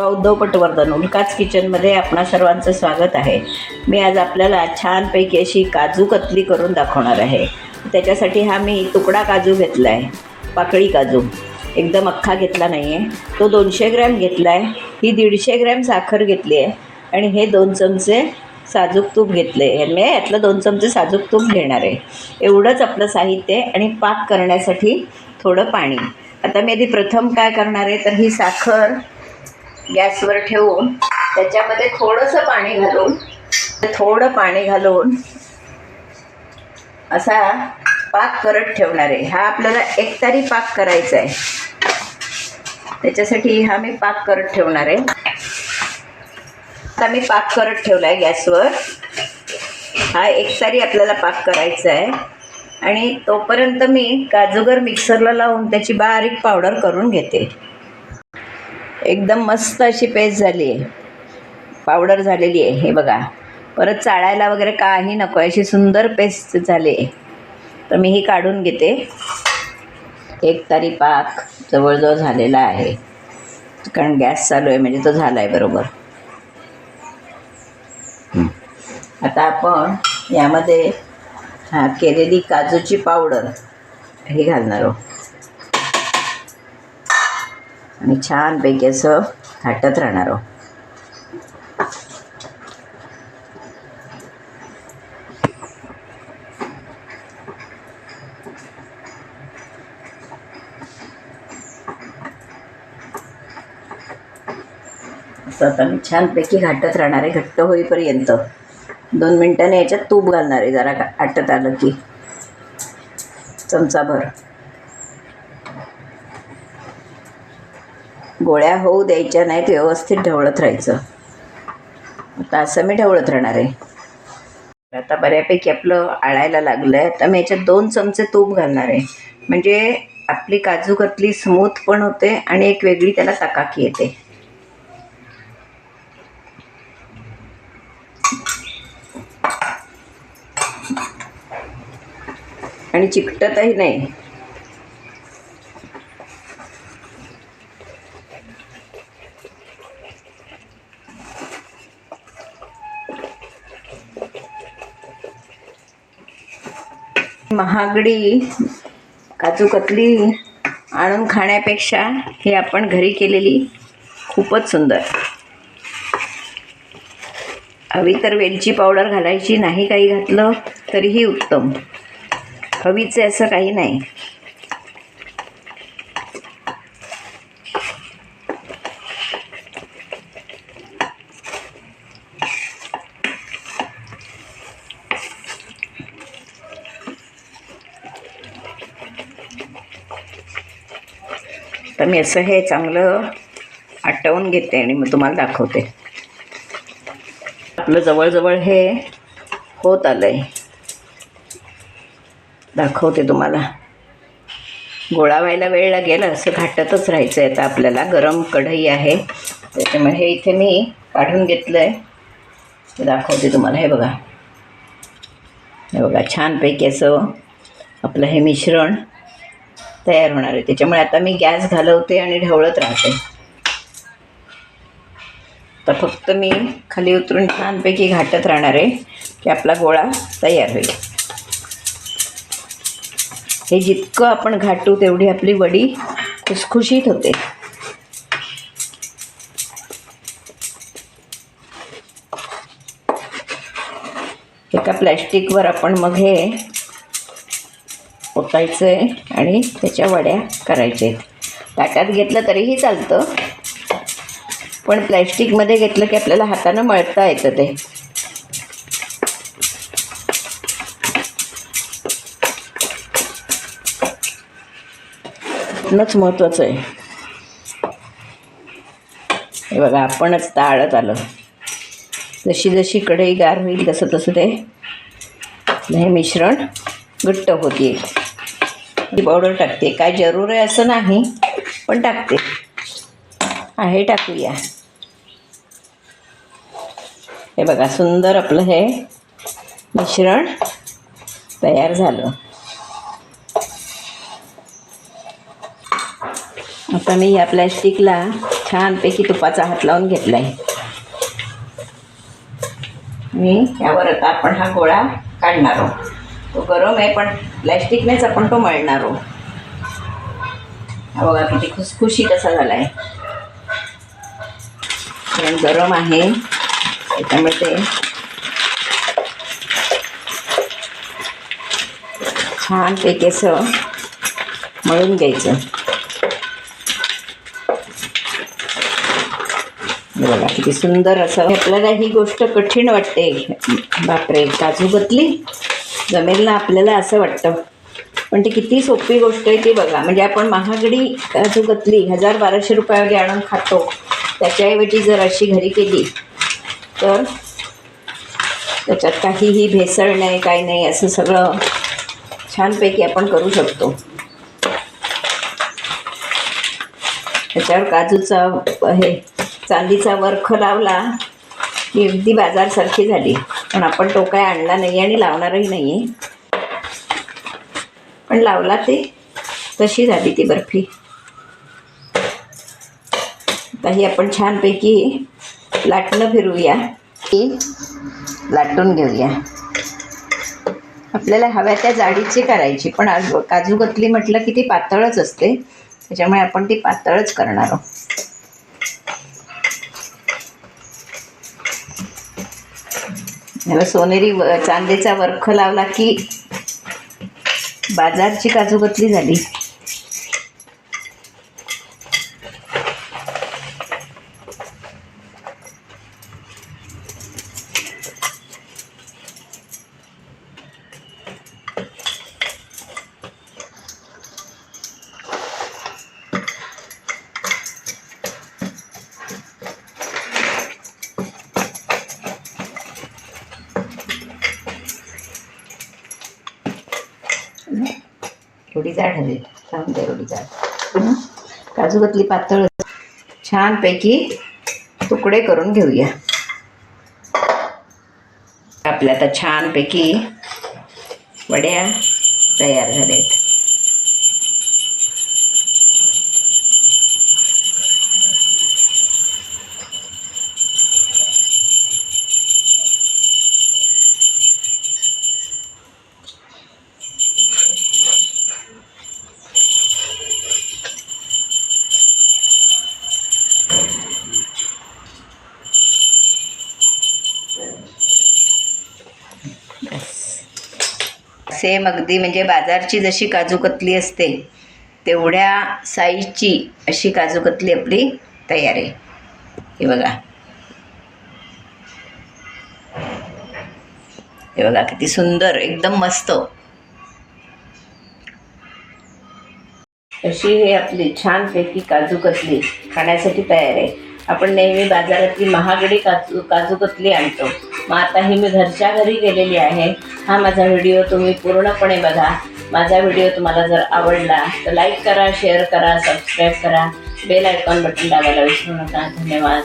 उद्धव पटवर्धन उल्काच किचनमध्ये आपणा सर्वांचं स्वागत आहे. मी आज आपल्याला छानपैकी अशी काजू कतली करून दाखवणार आहे. त्याच्यासाठी हा मी तुकडा काजू घेतला आहे पाकळी काजू. एकदम अख्खा घेतला नाही आहे तो दोनशे ग्रॅम घेतला आहे ही दीडशे ग्रॅम साखर घेतली आहे. आणि हे दोन चमचे साजूक तूप घेतले आहे यातलं दोन चमचे साजूक तूप घेणार आहे. एवढंच आपलं साहित्य आहे आणि पाक करण्यासाठी थोडं पाणी. आता मी आधी प्रथम काय करणार आहे तर ही साखर गॅसवर ठेवून त्याच्यामध्ये थोडंसं पाणी घालून थोडं पाणी घालून असा पाक करत ठेवणार आहे. हा आपल्याला एकतारी पाक करायचा आहे. त्याच्यासाठी हा मी पाक करत ठेवणार आहे. आता मी पाक करत ठेवला आहे गॅसवर. हा एकतारी आपल्याला पाक करायचा आहे. आणि तोपर्यंत मी काजूगर मिक्सरला लावून त्याची बारीक पावडर करून घेते. एकदम मस्त अशी पेस्ट झाली आहे. पावडर झालेली आहे हे बघा. परत चाळायला वगैरे काही नको आहे अशी सुंदर पेस्ट झाली आहे. तर मी ही काढून घेते. एक तारी पाक जवळजवळ झालेला आहे. कारण गॅस चालू आहे म्हणजे तो झाला आहे बरोबर. आता आपण यामध्ये हा केलेली काजूची पावडर हे घालणार आहोत. आणि छानपैकी असं थाटत राहणार आहोत आता मी छानपैकी घाटत राहणार आहे घट्ट होईपर्यंत. दोन मिनटाने याच्यात तूप घालणार आहे जरा का- आटत आलं की. चमचाभर. गोळ्या होऊ द्यायच्या नाहीत व्यवस्थित ढवळत राहायचं. आता असं मी ढवळत राहणार आहे. आता बऱ्यापैकी आपलं आळायला लागलं आहे आता मी याच्यात दोन चमचे तूप घालणार आहे. म्हणजे आपली काजू कतली स्मूथ पण होते आणि एक वेगळी त्याला तकाकी येते. आणि चिकटतही नाही. महागडी काजू कतली आणून खाण्यापेक्षा ही आपण घरी केलेली खूपच सुंदर. हवी तर वेलची पावडर घालायची नाही काही घातलं तरीही उत्तम. हवीचे असं काही नाही. तर मी असं हे चांगलं आटवून घेते आणि मग तुम्हाला दाखवते. आपलं जवळजवळ हे होत आलं आहे दाखवते तुम्हाला. गोळा व्हायला वेळ लागेल असं घाटतच राहायचं आहे आता आपल्याला. गरम कढई आहे. त्याच्यामुळे हे इथे मी काढून घेतलं आहे दाखवते तुम्हाला हे बघा. हे बघा छानपैकी असं आपलं हे मिश्रण तयार होणार आहे. त्याच्यामुळे आता मी गॅस घालवते आणि ढवळत राहते. तर फक्त मी खाली उतरून छानपैकी घाटत राहणार आहे की आपला गोळा तयार होईल. हे जितकं आपण घाटू तेवढी आपली वडी खुसखुशीत होते. एका प्लॅस्टिकवर आपण मग हे ओतायचं आहे आणि त्याच्या वड्या करायच्या आहेत ताटात घेतलं तरीही चालतं. पण प्लॅस्टिकमध्ये घेतलं की आपल्याला हातानं मळता येतं ते. नच महत्त्वाचं आहे. हे बघा आपणच ताळत आलं. जशी जशी कढई गार होईल तसं तसं ते हे मिश्रण घट्ट होते ती पावडर टाकते. काय जरूर आहे असं नाही पण टाकते. आहे टाकूया. हे बघा सुंदर आपलं हे मिश्रण तयार झालं. आता मी या प्लॅस्टिकला छानपैकी तुपाचा हात लावून घेतला आहे मी यावर आता आपण हा गोळा काढणार आहोत. तो गरम आहे पण प्लॅस्टिकनेच आपण तो मळणार आहोत हा बघा किती खुसखुशी कसा झाला आहे कारण गरम आहे त्याच्यामुळे ते छान ते केस मळून घ्यायचं. बघा किती सुंदर असं. आपल्याला ही गोष्ट कठीण वाटते. बापरे काजू बतली जमेल ना आपल्याला असं वाटतं. पण ती किती सोपी गोष्ट आहे ती बघा. म्हणजे आपण महागडी जो गतली हजार बाराशे रुपयामध्ये आणून खातो त्याच्याऐवजी जर अशी घरी केली तर त्याच्यात काहीही भेसळ नाही काही नाही असं सगळं छानपैकी आपण करू शकतो. त्याच्यावर काजूचा हे चांदीचा वर्ख लावला की अगदी बाजारसारखी झाली. पण आपण तो काय आणला नाही आणि लावणारही नाही आहे पण लावला ते तशी झाली ती बर्फी. आता ही आपण छानपैकी लाटणं फिरूया की लाटून घेऊया. आपल्याला हव्या त्या जाडीची करायची पण आज काजू कतली म्हटलं की ती पातळच असते त्याच्यामुळे आपण ती पातळच करणार आहोत. ह्याला सोनेरी व चांदीचा वर्ख लावला की बाजारची काजूकतली झाली. एवढी जाड हवी थांब एवढी जाड. काजूकतली पातळ. छानपैकी तुकडे करून घेऊया. आपल्या आता छानपैकी वड्या तयार झाल्यात. सेम अगदी म्हणजे बाजारची जशी काजू कतली असते तेवढ्या साईजची अशी काजू कतली आपली तयार आहे. हे बघा. हे बघा किती सुंदर एकदम मस्त. अशी हे आपली छानपैकी काजू कतली खाण्यासाठी तयार आहे. आपण नेहमी बाजारातली महागडी काजू काजू कतली आणतो. मग आता ही मी घरच्या घरी गेलेली आहे. हा माझा व्हिडिओ तुम्ही पूर्णपणे बघा. माझा व्हिडिओ तुम्हाला जर आवडला तर लाईक करा शेअर करा सबस्क्राईब करा. बेल आयकॉन बटन दाबायला विसरू नका. धन्यवाद.